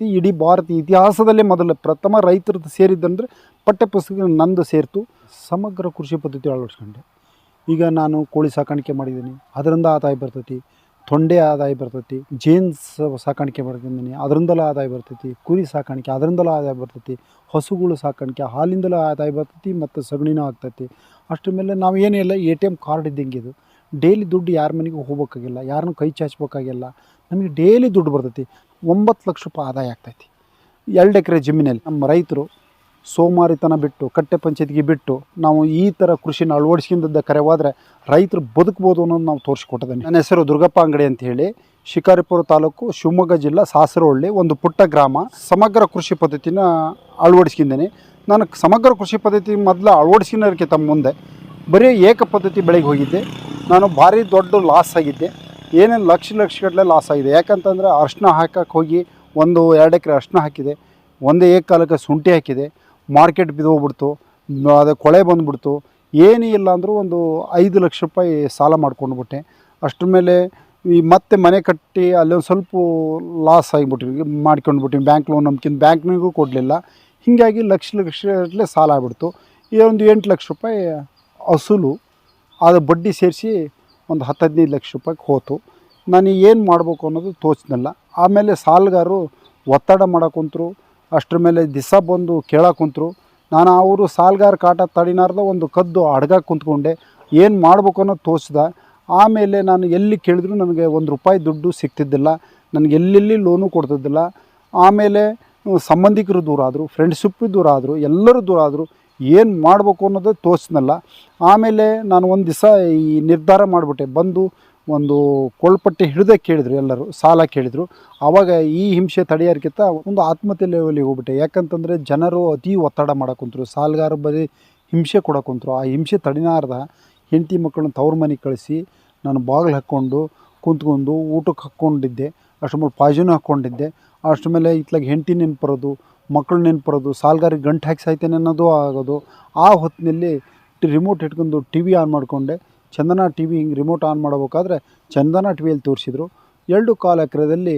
ಇಡೀ ಭಾರತ ಇತಿಹಾಸದಲ್ಲೇ ಮೊದಲು ಪ್ರಥಮ ರೈತರದ್ದು ಸೇರಿದ್ದಂದರೆ ಪಠ್ಯಪುಸ್ತಕ ನಂದು ಸೇರ್ತು. ಸಮಗ್ರ ಕೃಷಿ ಪದ್ಧತಿ ಅಳವಡಿಸ್ಕೊಂಡೆ. ಈಗ ನಾನು ಕೋಳಿ ಸಾಕಾಣಿಕೆ ಮಾಡಿದ್ದೀನಿ. ಅದರಿಂದ ಆದಾಯ ಬರ್ತೈತಿ. ತೊಂಡೆ ಆದಾಯ ಬರ್ತೈತಿ. ಜೇನ್ಸ್ ಸಾಕಾಣಿಕೆ ಮಾಡ್ಕೊಂಡಿದ್ದೀನಿ ಅದರಿಂದಲೂ ಆದಾಯ ಬರ್ತೈತಿ. ಕುರಿ ಸಾಕಾಣಿಕೆ ಅದರಿಂದಲೂ ಆದಾಯ ಬರ್ತೈತಿ. ಹಸುಗಳು ಸಾಕಾಣಿಕೆ ಹಾಲಿಂದಲೂ ಆದಾಯ ಬರ್ತೈತಿ ಮತ್ತು ಸಗಣಿನೂ ಆಗ್ತೈತಿ. ಅಷ್ಟ ಮೇಲೆ ನಾವು ಏನಿಲ್ಲ ಎ ಟಿ ಎಂ ಕಾರ್ಡ್ ಇದ್ದಂಗೆ ಇದು. ಡೈಲಿ ದುಡ್ಡು ಯಾರ ಮನೆಗೂ ಹೋಗ್ಬೇಕಾಗಿಲ್ಲ. ಯಾರನ್ನೂ ಕೈ ಚಾಚಬೇಕಾಗಿಲ್ಲ. ನಮಗೆ ಡೈಲಿ ದುಡ್ಡು ಬರ್ತೈತಿ. ಒಂಬತ್ತು ಲಕ್ಷ ರೂಪಾಯಿ ಆದಾಯ ಆಗ್ತೈತಿ. ಎರಡು ಎಕರೆ ಜಮೀನಲ್ಲಿ ನಮ್ಮ ರೈತರು ಸೋಮಾರಿತನ ಬಿಟ್ಟು, ಕಟ್ಟೆ ಪಂಚಾಯತ್ಗೆ ಬಿಟ್ಟು, ನಾವು ಈ ಥರ ಕೃಷಿನ ಅಳವಡಿಸ್ಕೊಂಡಿದ್ದ ಕರೆ ಹೋದರೆ ರೈತರು ಬದುಕ್ಬೋದು ಅನ್ನೋದು ನಾವು ತೋರಿಸ್ಕೊಟ್ಟಿದ್ದೇನೆ ನನ್ನ ಹೆಸರು ದುರ್ಗಪ್ಪ ಅಂಗಡಿ ಅಂತ ಹೇಳಿ, ಶಿಕಾರಿಪುರ ತಾಲೂಕು ಶಿವಮೊಗ್ಗ ಜಿಲ್ಲಾ ಸಾಸರಹಳ್ಳಿ ಒಂದು ಪುಟ್ಟ ಗ್ರಾಮ, ಸಮಗ್ರ ಕೃಷಿ ಪದ್ಧತಿನ ಅಳವಡಿಸ್ಕೊಂಡಿದ್ದೀನಿ ನಾನು ಸಮಗ್ರ ಕೃಷಿ ಪದ್ಧತಿ ಮೊದಲು ಅಳವಡಿಸ್ಕಿನ್ನೋದಕ್ಕಿಂತ ಮುಂದೆ ಬರೀ ಏಕ ಪದ್ಧತಿ ಬೆಳೆಗೆ ಹೋಗಿದ್ದೆ. ನಾನು ಭಾರಿ ದೊಡ್ಡ ಲಾಸ್ ಆಗಿದ್ದೆ. ಏನೇನು ಲಕ್ಷ ಲಕ್ಷಗಟ್ಟಲೆ ಲಾಸ್ ಆಗಿದೆ? ಯಾಕಂತಂದರೆ ಅರ್ಶಿನ ಹಾಕಕ್ಕೆ ಹೋಗಿ ಒಂದು ಎರಡು ಎಕರೆ ಅರ್ಶಿನ ಹಾಕಿದೆ. ಒಂದೇ ಏಕಕಾಲಕ್ಕೆ ಶುಂಠಿ ಹಾಕಿದೆ. ಮಾರ್ಕೆಟ್ ಬಿದ್ದೋಗ್ಬಿಡ್ತು ಅದು ಕೊಳೆ ಬಂದುಬಿಡ್ತು. ಏನೂ ಇಲ್ಲ ಅಂದರೂ ಒಂದು ಐದು ಲಕ್ಷ ರೂಪಾಯಿ ಸಾಲ ಮಾಡ್ಕೊಂಡ್ಬಿಟ್ಟೆ. ಅಷ್ಟ್ರ ಮೇಲೆ ಈ ಮತ್ತೆ ಮನೆ ಕಟ್ಟಿ ಅಲ್ಲೊಂದು ಸ್ವಲ್ಪ ಲಾಸ್ ಆಗಿಬಿಟ್ವಿ. ಮಾಡ್ಕೊಂಡ್ಬಿಟ್ಟಿವಿ ಬ್ಯಾಂಕ್ ಲೋನ್ ನಮ್ಗಿಂತ ಬ್ಯಾಂಕ್ನಿಗೂ ಕೊಡಲಿಲ್ಲ. ಹೀಗಾಗಿ ಲಕ್ಷ ಲಕ್ಷಗಟ್ಟಲೆ ಸಾಲ ಆಗ್ಬಿಡ್ತು. ಈ ಒಂದು ಎಂಟು ಲಕ್ಷ ರೂಪಾಯಿ ಅಸಲು. ಅದು ಬಡ್ಡಿ ಸೇರಿಸಿ ಒಂದು ಹತ್ತು ಹದಿನೈದು ಲಕ್ಷ ರೂಪಾಯಿಗೆ ಹೋತು. ನಾನು ಏನು ಮಾಡಬೇಕು ಅನ್ನೋದು ತೋಚ್ನಲ್ಲ ಆಮೇಲೆ ಸಾಲಗಾರರು ಒತ್ತಡ ಮಾಡೋಕ್ಕಂತರು ಅಷ್ಟರ ಮೇಲೆ ದಿಸ ಬಂದು ಕೇಳಕ್ಕುಂತ್ರು ನಾನು ಅವರು ಸಾಲಗಾರ ಕಾಟ ತಡಿನಾರ್ದ ಒಂದು ಕದ್ದು ಅಡ್ಗ ಕುಂತ್ಕೊಂಡೆ. ಏನು ಮಾಡ್ಬೇಕು ಅನ್ನೋದು ತೋಚ್ದ ಆಮೇಲೆ ನಾನು ಎಲ್ಲಿ ಕೇಳಿದ್ರು ನನಗೆ ಒಂದು ರೂಪಾಯಿ ದುಡ್ಡು ಸಿಗ್ತಿದ್ದಿಲ್ಲ. ನನಗೆ ಎಲ್ಲೆಲ್ಲಿ ಲೋನು ಕೊಡ್ತಿದ್ದಿಲ್ಲ. ಆಮೇಲೆ ಸಂಬಂಧಿಕರು ದೂರ ಆದರು ಫ್ರೆಂಡ್ಶಿಪ್ಪು ದೂರ ಆದರು ಎಲ್ಲರೂ ದೂರ ಆದರು ಏನು ಮಾಡಬೇಕು ಅನ್ನೋದು ತೋರಿಸ್ನಲ್ಲ ಆಮೇಲೆ ನಾನು ಒಂದು ದಿವಸ ಈ ನಿರ್ಧಾರ ಮಾಡಿಬಿಟ್ಟೆ. ಬಂದು ಒಂದು ಕೊಳ್ಪಟ್ಟೆ ಹಿಡಿದೇ ಕೇಳಿದ್ರು ಎಲ್ಲರೂ, ಸಾಲ ಕೇಳಿದರು. ಆವಾಗ ಈ ಹಿಂಸೆ ತಡೆಯೋರ್ಕಿಂತ ಒಂದು ಆತ್ಮಹತ್ಯೆ ಲೆವೆಲಿಗೆ ಹೋಗ್ಬಿಟ್ಟೆ. ಯಾಕಂತಂದರೆ ಜನರು ಅತಿ ಒತ್ತಡ ಮಾಡೋಕ್ಕಂತರು ಸಾಲಗಾರ ಬರೀ ಹಿಂಸೆ ಕೊಡೋಕ್ಕಂತರು ಆ ಹಿಂಸೆ ತಡಿನಾರ್ದ ಹೆಂಡತಿ ಮಕ್ಕಳನ್ನ ತವ್ರ ಮನೆಗೆ ಕಳಿಸಿ, ನಾನು ಬಾಗಿಲು ಹಾಕ್ಕೊಂಡು ಕುಂತ್ಕೊಂಡು ಊಟಕ್ಕೆ ಹಾಕ್ಕೊಂಡಿದ್ದೆ ಅಷ್ಟು ಮೇಲೆ ಪಾಯ್ಸನ್ ಹಾಕ್ಕೊಂಡಿದ್ದೆ. ಅಷ್ಟು ಮೇಲೆ ಇತ್ಲಾಗ ಹೆಂಡತಿ ನೆನ್ಪರೋದು ಮಕ್ಕಳು ನೆನ್ಪಿರೋದು, ಸಾಲ್ಗಾರಿಗೆ ಗಂಟು ಹಾಕಿ ಸಾಯ್ತೇನೆ ಅನ್ನೋದು ಆಗೋದು. ಆ ಹೊತ್ತಿನಲ್ಲಿ ರಿಮೋಟ್ ಇಟ್ಕೊಂಡು ಟಿ ವಿ ಆನ್ ಮಾಡಿಕೊಂಡೆ. ಚಂದನ ಟಿ ವಿ ಹಿಂಗೆ ರಿಮೋಟ್ ಆನ್ ಮಾಡಬೇಕಾದ್ರೆ ಚಂದನ ಟಿ ವಿಯಲ್ಲಿ ತೋರಿಸಿದ್ರು. ಎರಡು ಕಾಲು ಎಕರೆದಲ್ಲಿ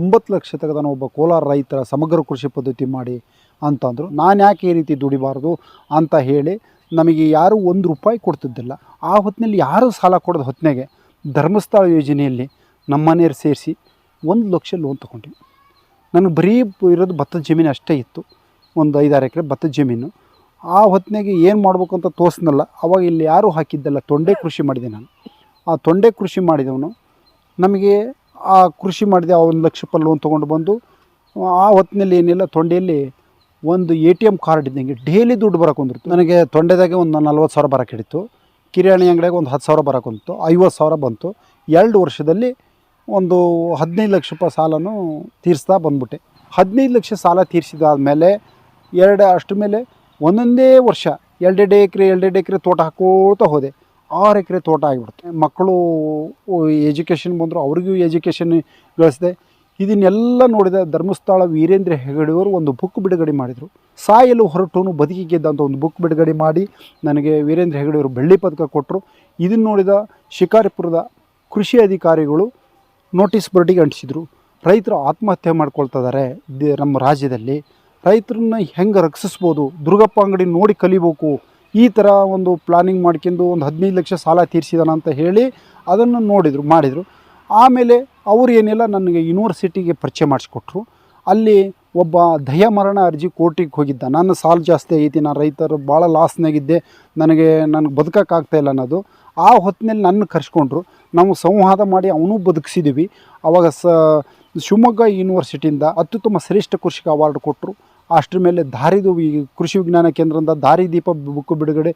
ಒಂಬತ್ತು ಲಕ್ಷ ತೆಗೆದಾನ ಒಬ್ಬ ಕೋಲಾರ ರೈತರ ಸಮಗ್ರ ಕೃಷಿ ಪದ್ಧತಿ ಮಾಡಿ ಅಂತಂದರು ನಾನು ಯಾಕೆ ಈ ರೀತಿ ದುಡಿಬಾರ್ದು ಅಂತ ಹೇಳಿ ನಮಗೆ ಯಾರೂ ಒಂದು ರೂಪಾಯಿ ಕೊಡ್ತಿದ್ದಿಲ್ಲ. ಆ ಹೊತ್ತಿನಲ್ಲಿ ಯಾರೂ ಸಾಲ ಕೊಡೋದು ಹೊತ್ತಿನಾಗೆ ಧರ್ಮಸ್ಥಳ ಯೋಜನೆಯಲ್ಲಿ ನಮ್ಮ ಮನೆಯವ್ರು ಸೇರಿಸಿ ಒಂದು ಲಕ್ಷ ಲೋನ್ ತೊಗೊಂಡ್ವಿ ನನಗೆ ಬರೀ ಇರೋದು ಭತ್ತದ ಜಮೀನು ಅಷ್ಟೇ ಇತ್ತು. ಒಂದು ಐದಾರು ಎಕರೆ ಭತ್ತದ ಜಮೀನು. ಆ ಹೊತ್ತಿನಾಗೆ ಏನು ಮಾಡಬೇಕು ಅಂತ ತೋರಿಸ್ನಲ್ಲ, ಅವಾಗ ಇಲ್ಲಿ ಯಾರೂ ಹಾಕಿದ್ದಲ್ಲ ತೊಂಡೆ ಕೃಷಿ ಮಾಡಿದೆ ನಾನು. ಆ ತೊಂಡೆ ಕೃಷಿ ಮಾಡಿದವನು ನಮಗೆ ಆ ಕೃಷಿ ಮಾಡಿದೆ, ಆ ಒಂದು ಲಕ್ಷ ರೂಪಾಯಿ ಲೋನ್ ತೊಗೊಂಡು ಬಂದು, ಆ ಹೊತ್ತಿನಲ್ಲಿ ಏನಿಲ್ಲ, ತೊಂಡೆಯಲ್ಲಿ ಒಂದು ಎ ಟಿ ಎಂ ಕಾರ್ಡ್ ಇದ್ದಂಗೆ ಡೈಲಿ ದುಡ್ಡು ಬರೋಕೆ ಬಂದಿರ್ತು ನನಗೆ ತೊಂಡೆದಾಗೆ ಒಂದು ನಲ್ವತ್ತು ಸಾವಿರ ಬರೋಕೆ ಹಿಡಿತು. ಕಿರಾಣಿ ಅಂಗಡಿಯಾಗ ಒಂದು ಹತ್ತು ಸಾವಿರ ಬರೋಕೆ ಬಂತು ಐವತ್ತು ಸಾವಿರ ಬಂತು. ಎರಡು ವರ್ಷದಲ್ಲಿ ಒಂದು ಹದಿನೈದು ಲಕ್ಷ ರೂಪಾಯಿ ಸಾಲನೂ ತೀರಿಸ್ತಾ ಬಂದ್ಬಿಟ್ಟೆ. ಹದಿನೈದು ಲಕ್ಷ ಸಾಲ ತೀರಿಸಿದಾದ್ಮೇಲೆ ಎರಡು ಅಷ್ಟು ಮೇಲೆ ಒಂದೊಂದೇ ವರ್ಷ ಎರಡೆರಡು ಎಕರೆ ಎರಡೆರಡು ಎಕರೆ ತೋಟ ಹಾಕೋತಾ ಹೋದೆ. ಆರು ಎಕರೆ ತೋಟ ಆಗಿಬಿಡ್ತು. ಮಕ್ಕಳು ಎಜುಕೇಷನ್ ಬಂದರು, ಅವ್ರಿಗೂ ಎಜುಕೇಷನ್ ಗಳಿಸಿದೆ. ಇದನ್ನೆಲ್ಲ ನೋಡಿದ ಧರ್ಮಸ್ಥಳ ವೀರೇಂದ್ರ ಹೆಗಡೆಯವರು ಒಂದು ಬುಕ್ ಬಿಡುಗಡೆ ಮಾಡಿದರು. ಸಾಯಲು ಹೊರಟೋನು ಬದುಕಿ ಗೆದ್ದಂಥ ಒಂದು ಬುಕ್ ಬಿಡುಗಡೆ ಮಾಡಿ ನನಗೆ ವೀರೇಂದ್ರ ಹೆಗಡೆಯವರು ಬೆಳ್ಳಿ ಪದಕ ಕೊಟ್ಟರು ಇದನ್ನು ನೋಡಿದ ಶಿಕಾರಿಪುರದ ಕೃಷಿ ಅಧಿಕಾರಿಗಳು ನೋಟಿಸ್ ಬೋರ್ಡಿಗೆ ಅಂಟಿಸಿದ್ರು. ರೈತರು ಆತ್ಮಹತ್ಯೆ ಮಾಡ್ಕೊಳ್ತಾ ಇದ್ದಾರೆ ನಮ್ಮ ರಾಜ್ಯದಲ್ಲಿ. ರೈತರನ್ನ ಹೆಂಗೆ ರಕ್ಷಿಸ್ಬೋದು? ದುರ್ಗಪ್ಪ ಅಂಗಡಿ ನೋಡಿ ಕಲಿಬೇಕು. ಈ ಥರ ಒಂದು ಪ್ಲಾನಿಂಗ್ ಮಾಡ್ಕೊಂಡು ಒಂದು ಹದಿನೈದು ಲಕ್ಷ ಸಾಲ ತೀರಿಸಿದಾನ ಅಂತ ಹೇಳಿ ಅದನ್ನು ನೋಡಿದರು, ಮಾಡಿದರು. ಆಮೇಲೆ ಅವರು ಏನೆಲ್ಲ, ನನಗೆ ಯೂನಿವರ್ಸಿಟಿಗೆ ಪರಿಚಯ ಮಾಡಿಸ್ಕೊಟ್ರು. ಅಲ್ಲಿ ಒಬ್ಬ ದಯಾಮರಣ ಅರ್ಜಿ ಕೋರ್ಟಿಗೆ ಹೋಗಿದ್ದ. ನನ್ನ ಸಾಲ ಜಾಸ್ತಿ ಐತಿ ನಾನು ರೈತರು ಭಾಳ ಲಾಸ್ನಾಗಿದ್ದೆ, ನನಗೆ ನನಗೆ ಬದುಕೋಕ್ಕಾಗ್ತಾ ಇಲ್ಲ ಅನ್ನೋದು. ಆ ಹೊತ್ತಿನಲ್ಲಿ ನನ್ನ ಕರ್ಸ್ಕೊಂಡ್ರು. ನಾವು ಸಂವಾದ ಮಾಡಿ ಅವನು ಬದುಕಿಸಿದ್ದೀವಿ ಆವಾಗ ಸ, ಶಿವಮೊಗ್ಗ ಯೂನಿವರ್ಸಿಟಿಯಿಂದ ಅತ್ಯುತ್ತಮ ಶ್ರೇಷ್ಠ ಕೃಷಿಕ ಅವಾರ್ಡ್ ಕೊಟ್ಟರು ಅಷ್ಟರ ಮೇಲೆ ದಾರಿದು ಕೃಷಿ ವಿಜ್ಞಾನ ಕೇಂದ್ರದಿಂದ ದಾರಿದೀಪ ಬುಕ್ ಬಿಡುಗಡೆ.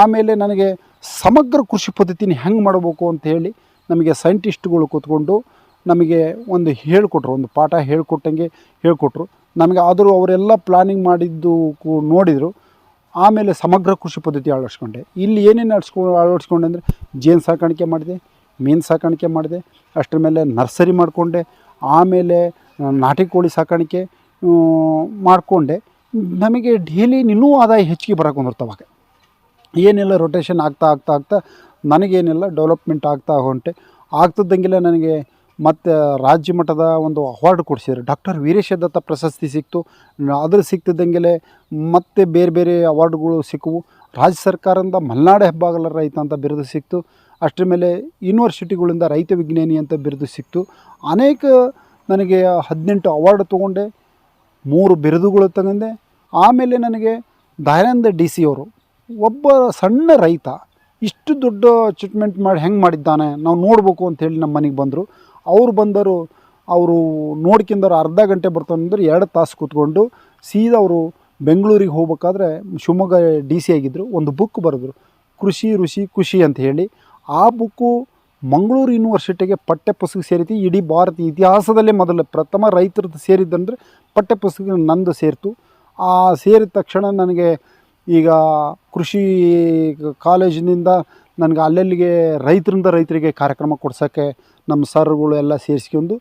ಆಮೇಲೆ ನನಗೆ ಸಮಗ್ರ ಕೃಷಿ ಪದ್ಧತಿನ ಹೆಂಗೆ ಮಾಡಬೇಕು ಅಂತ ಹೇಳಿ ನಮಗೆ ಸೈಂಟಿಸ್ಟ್ಗಳು ಕೂತ್ಕೊಂಡು ನಮಗೆ ಒಂದು ಹೇಳಿಕೊಟ್ರು, ಒಂದು ಪಾಠ ಹೇಳಿಕೊಟ್ಟಂಗೆ ಹೇಳಿಕೊಟ್ರು. ನಮಗೆ ಆದರೂ ಅವರೆಲ್ಲ ಪ್ಲಾನಿಂಗ್ ಮಾಡಿದ್ದು ನೋಡಿದರು. ಆಮೇಲೆ ಸಮಗ್ರ ಕೃಷಿ ಪದ್ಧತಿ ಅಳವಡಿಸ್ಕೊಂಡೆ. ಇಲ್ಲಿ ಏನೇನು ಅಳಿಸ್ಕೊ, ಅಳವಡಿಸ್ಕೊಂಡೆ ಅಂದರೆ ಜೇನು ಸಾಕಾಣಿಕೆ ಮಾಡಿದೆ, ಮೀನು ಸಾಕಾಣಿಕೆ ಮಾಡಿದೆ, ಅಷ್ಟರ ಮೇಲೆ ನರ್ಸರಿ ಮಾಡಿಕೊಂಡೆ, ಆಮೇಲೆ ನಾಟಿ ಕೋಳಿ ಸಾಕಾಣಿಕೆ ಮಾಡಿಕೊಂಡೆ. ನಮಗೆ ಡೈಲಿ ಇನ್ನೂ ಆದಾಯ ಹೆಚ್ಚಿಗೆ ಬರೋಕೆ ಹೊಂದಿರ್ತಾವಾಗ ಏನೆಲ್ಲ ರೊಟೇಷನ್ ಆಗ್ತಾ ಆಗ್ತಾ ಆಗ್ತಾ, ನನಗೇನೆಲ್ಲ ಡೆವಲಪ್ಮೆಂಟ್ ಆಗ್ತಾ ಹೊಂಟೆ ಆಗ್ತಿದ್ದಂಗೆಲ್ಲ ನನಗೆ ಮತ್ತು ರಾಜ್ಯ ಮಟ್ಟದ ಒಂದು ಅವಾರ್ಡ್ ಕೊಡಿಸಿದ್ರು. ಡಾಕ್ಟರ್ ವೀರೇಶ ದತ್ತ ಪ್ರಶಸ್ತಿ ಸಿಕ್ತು. ಅದ್ರ ಸಿಕ್ತಿದ್ದಂಗೆ ಮತ್ತೆ ಬೇರೆ ಬೇರೆ ಅವಾರ್ಡ್ಗಳು ಸಿಕ್ಕವು ರಾಜ್ಯ ಸರ್ಕಾರದಿಂದ ಮಲೆನಾಡು ಹೆಬ್ಬಾಗಲ ರೈತ ಅಂತ ಬಿರುದು ಸಿಕ್ತು. ಅಷ್ಟರ ಮೇಲೆ ಯೂನಿವರ್ಸಿಟಿಗಳಿಂದ ರೈತ ವಿಜ್ಞಾನಿ ಅಂತ ಬಿರುದು ಸಿಕ್ತು. ಅನೇಕ ನನಗೆ ಹದಿನೆಂಟು ಅವಾರ್ಡ್ ತೊಗೊಂಡೆ. ಮೂರು ಬಿರುದುಗಳು ತಗೊಂಡೆ. ಆಮೇಲೆ ನನಗೆ ದಯಾನಂದ ಡಿ ಸಿ ಅವರು ಒಬ್ಬ ಸಣ್ಣ ರೈತ, ಇಷ್ಟು ದೊಡ್ಡ ಅಚೀವ್ಮೆಂಟ್ ಮಾಡಿ ಹೆಂಗೆ ಮಾಡಿದ್ದಾನೆ? ನಾವು ನೋಡಬೇಕು ಅಂತೇಳಿ ನಮ್ಮ ಮನೆಗೆ ಬಂದರು. ಅವ್ರು ಬಂದರು, ಅವರು ನೋಡ್ಕಿಂದರು ಅರ್ಧ ಗಂಟೆ ಬರ್ತಾನಂದ್ರೆ ಎರಡು ತಾಸು ಕೂತ್ಕೊಂಡು ಸೀದಾ ಅವರು ಬೆಂಗಳೂರಿಗೆ ಹೋಗ್ಬೇಕಾದ್ರೆ ಶಿವಮೊಗ್ಗ ಡಿ ಸಿ ಆಗಿದ್ದರು ಒಂದು ಬುಕ್ ಬರೆದ್ರು, ಕೃಷಿ, ಋಷಿ ಖುಷಿ ಅಂತ ಹೇಳಿ. ಆ ಬುಕ್ಕು ಮಂಗಳೂರು ಯೂನಿವರ್ಸಿಟಿಗೆ ಪಠ್ಯಪುಸ್ತಕ ಸೇರಿತು, ಇಡೀ ಭಾರತ ಇತಿಹಾಸದಲ್ಲೇ ಮೊದಲು ಪ್ರಥಮ ರೈತರದ್ದು ಸೇರಿದ್ದಂದ್ರೆ ಪಠ್ಯಪುಸ್ತಕ ನಂದು ಸೇರಿತು. ಆ ಸೇರಿದ ತಕ್ಷಣ ನನಗೆ ಈಗ ಕೃಷಿ ಕಾಲೇಜಿನಿಂದ ನನಗೆ ಅಲ್ಲಲ್ಲಿಗೆ ರೈತರಿಂದ ರೈತರಿಗೆ ಕಾರ್ಯಕ್ರಮ ಕೊಡ್ಸೋಕ್ಕೆ ನಮ್ಮ ಸರ್ಗಳು ಎಲ್ಲ ಸೇರಿಸ್ಕೊಂಡು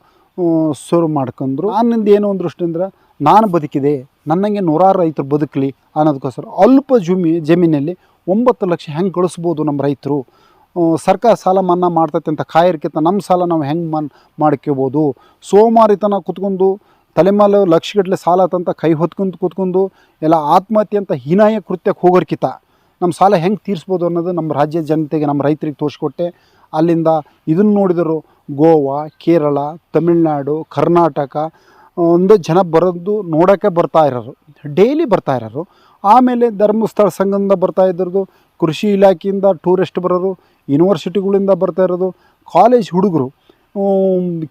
ಶುರು ಮಾಡ್ಕೊಂಡ್ರು. ನನ್ನಿಂದ ಏನು ಒಂದು ದೃಷ್ಟಿಯಿಂದ ನಾನು ಬದುಕಿದೆ, ನನ್ನಂಗೆ ನೂರಾರು ರೈತರು ಬದುಕಲಿ ಅನ್ನೋದಕ್ಕೋಸ್ಕರ ಅಲ್ಪ ಜಮಿ, ಜಮೀನಲ್ಲಿ ಒಂಬತ್ತು ಲಕ್ಷ ಹೆಂಗೆ ಗಳಿಸ್ಬೋದು ನಮ್ಮ ರೈತರು? ಸರ್ಕಾರ ಸಾಲ ಮನ್ನಾ ಮಾಡ್ತೈತೆ ಅಂತ ಕಾಯಿರ್ಕಿಂತ ನಮ್ಮ ಸಾಲ ನಾವು ಹೆಂಗೆ ಮನ್, ಮಾಡ್ಕೋಬೋದು? ಸೋಮಾರಿತನ ಕುತ್ಕೊಂಡು ತಲೆಮಾಲು ಲಕ್ಷಗಟ್ಟಲೆ ಸಾಲ ತಂತ ಕೈ ಹೊತ್ಕೊಂಡು ಕೂತ್ಕೊಂಡು, ಎಲ್ಲ ಆತ್ಮಹತ್ಯೆ ಅಂತ ಹೀನಾಯ ಕೃತ್ಯಕ್ಕೆ ಹೋಗೋರ್ಕಿತ ನಮ್ಮ ಸಾಲ ಹೆಂಗೆ ತೀರಿಸ್ಬೋದು ಅನ್ನೋದು ನಮ್ಮ ರಾಜ್ಯದ ಜನತೆಗೆ ನಮ್ಮ ರೈತರಿಗೆ ತೋರಿಸ್ಕೊಟ್ಟೆ. ಅಲ್ಲಿಂದ ಇದನ್ನು ನೋಡಿದರು ಗೋವಾ, ಕೇರಳ, ತಮಿಳ್ನಾಡು, ಕರ್ನಾಟಕ ಒಂದು ಜನ ಬರೋದು ನೋಡೋಕ್ಕೆ ಬರ್ತಾ ಇರೋರು, ಡೈಲಿ ಬರ್ತಾ ಇರೋರು. ಆಮೇಲೆ ಧರ್ಮಸ್ಥಳ ಸಂಘದಿಂದ ಬರ್ತಾ ಇದ್ದರದು, ಕೃಷಿ ಇಲಾಖೆಯಿಂದ ಟೂರಿಸ್ಟ್ ಬರೋರು, ಯೂನಿವರ್ಸಿಟಿಗಳಿಂದ ಬರ್ತಾ ಇರೋದು, ಕಾಲೇಜ್ ಹುಡುಗರು.